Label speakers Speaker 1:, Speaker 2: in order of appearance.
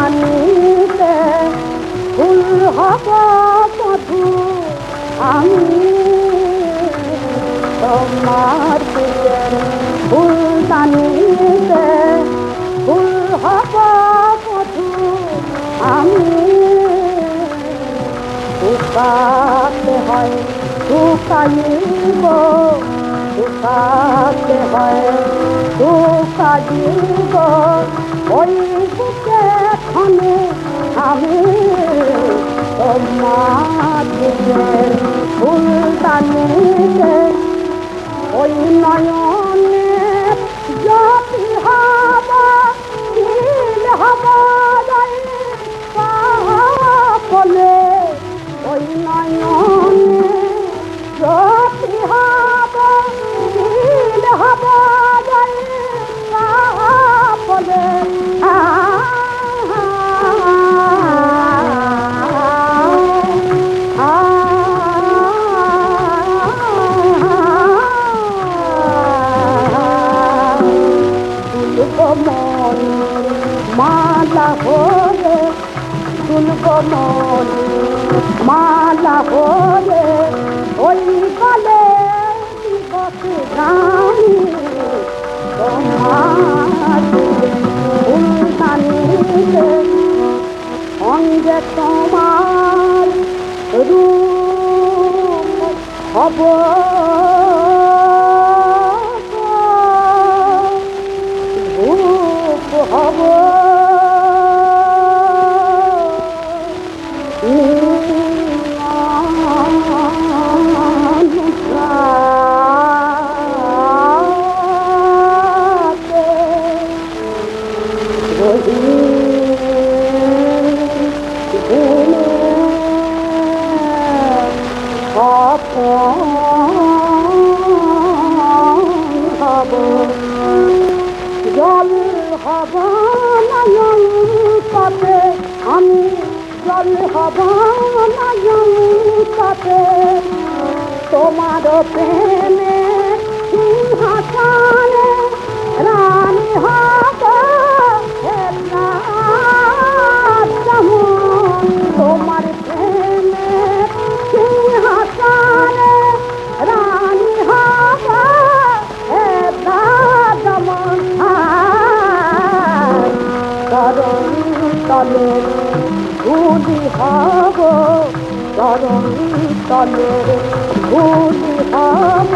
Speaker 1: পানিতে ফুল হব মধু আমি তোমার ফুল পানিতে ফুল হব মধু আমি উপাস হয় শুকাইব শুকাতে হয়। শুকাইব ওই বুকে ক্ষণে আমি তোমার বুকের ফুলদানিতে ওই নয়নে যদি হবা নীল হবা বলে ওই নয়নে যদি হবা মালা হয়ে তুলব মনি মালা হয়ে ওই গানি তোমার ফুলদানিতে অঙ্গে তোমার রূপ হব জল হব নয়ন পথে আমি জল হব পথে তোমার প্রেমে সিংহাসনে রানী হব তলে ভুলি হব চরণ তলে ভুলি হব